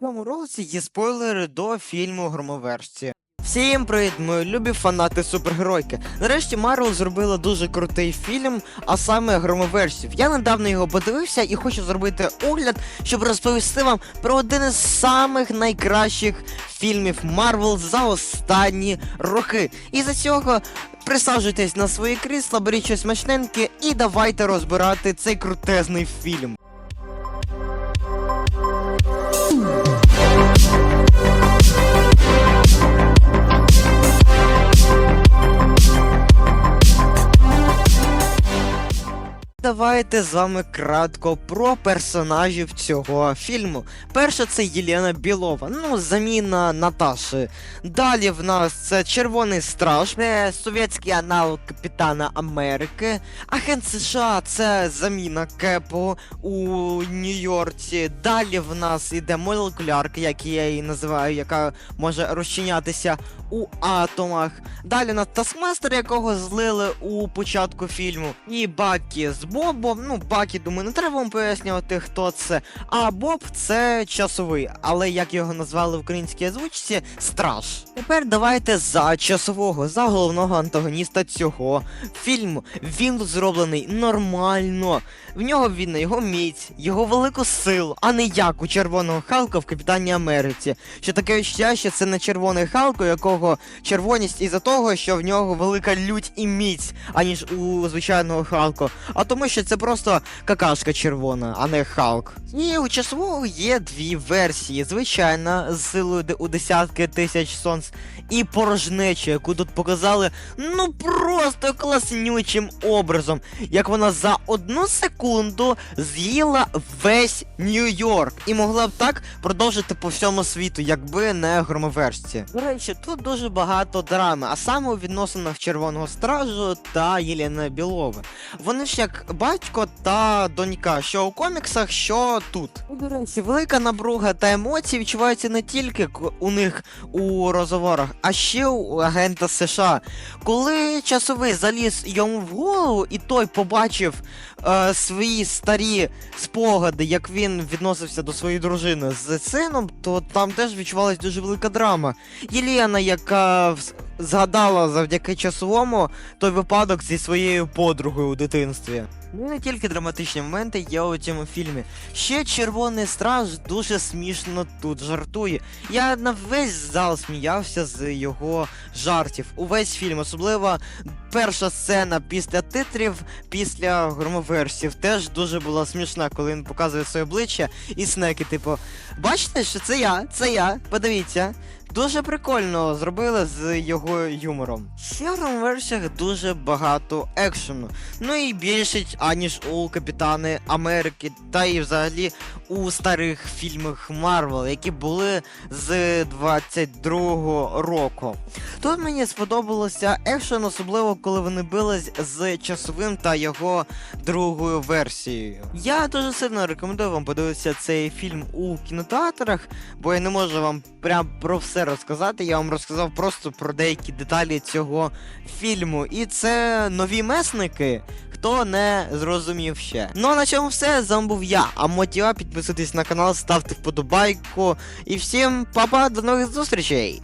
Цьому році є спойлери до фільму Громоверсія. Всім привіт, мої любі фанати супергеройки. Нарешті Марвел зробила дуже крутий фільм, а саме громоверсів. Я недавно його подивився і хочу зробити огляд, щоб розповісти вам про один із самих найкращих фільмів Марвел за останні роки. І за цього присаджуйтесь на свої крісла, беріть щось смачненьке і давайте розбирати цей крутезний фільм. Давайте з вами кратко про персонажів цього фільму. Перша це Єлена Білова, ну заміна Наташі. Далі в нас це Червоний Страж, це совєтський аналог Капітана Америки. Агент США це заміна Кепу у Нью-Йорці. Далі в нас іде молекулярка, як я її називаю, яка може розчинятися у атомах. Далі на Тасмастер, якого злили у початку фільму. І Бакі з Бобом. Ну, Бакі, думаю, не треба вам пояснювати, хто це. А Боб це часовий, але як його назвали в українській озвучці, страж. Тепер давайте за часового, за головного антагоніста цього фільму. Він зроблений нормально. В нього видно його міць, його велику силу, а не як у червоного Халка в Капітані Америці. Що таке відчуття, що це не червоний Халк, у якого червоність із-за того, що в нього велика лють і міць, аніж у звичайного Халку. А тому, що це просто какашка червона, а не Халк. І у часового є дві версії. Звичайна, з силою у десятки тисяч сонць, і порожнеча, яку тут показали ну просто класнючим образом. Як вона за одну секунду з'їла весь Нью-Йорк і могла б так продовжити по всьому світу, якби не громоверсті. До речі, тут дуже багато драми, а саме у відносинах Червоного Стражу та Єліни Білови. Вони ж як батько та донька, що у коміксах, що тут. Ну, До речі, велика напруга та емоції відчуваються не тільки у них у розговорах, а ще у агента США. Коли часовий заліз йому в голову, і той побачив е, свої старі спогади, як він відносився до своєї дружини з сином, то там теж відчувалась дуже велика драма. Єлена, яка згадала завдяки часовому той випадок зі своєю подругою у дитинстві. Ну і не тільки драматичні моменти є у цьому фільмі. Ще червоний страж дуже смішно тут жартує. Я на весь зал сміявся з його жартів. Увесь фільм, особливо перша сцена після титрів, після громоверсів, теж дуже була смішна, коли він показує своє обличчя і снеки, типу, бачите, що це я, це я, подивіться. Дуже прикольно зробили з його юмором. В громоверсіях дуже багато екшену. Ну і більше, аніж у Капітани Америки, та і взагалі у старих фільмах Марвел, які були з 22-го року. Тут мені сподобалося екшен, особливо коли вони бились з часовим та його другою версією. Я дуже сильно рекомендую вам подивитися цей фільм у кінотеатрах, бо я не можу вам прям про все розказати. Я вам розказав просто про деякі деталі цього фільму. І це нові месники. Хто не зрозумів ще. Ну а на цьому все. З вами був я. А мотіва підписуйтесь на канал, ставте вподобайку. І всім па-па, до нових зустрічей!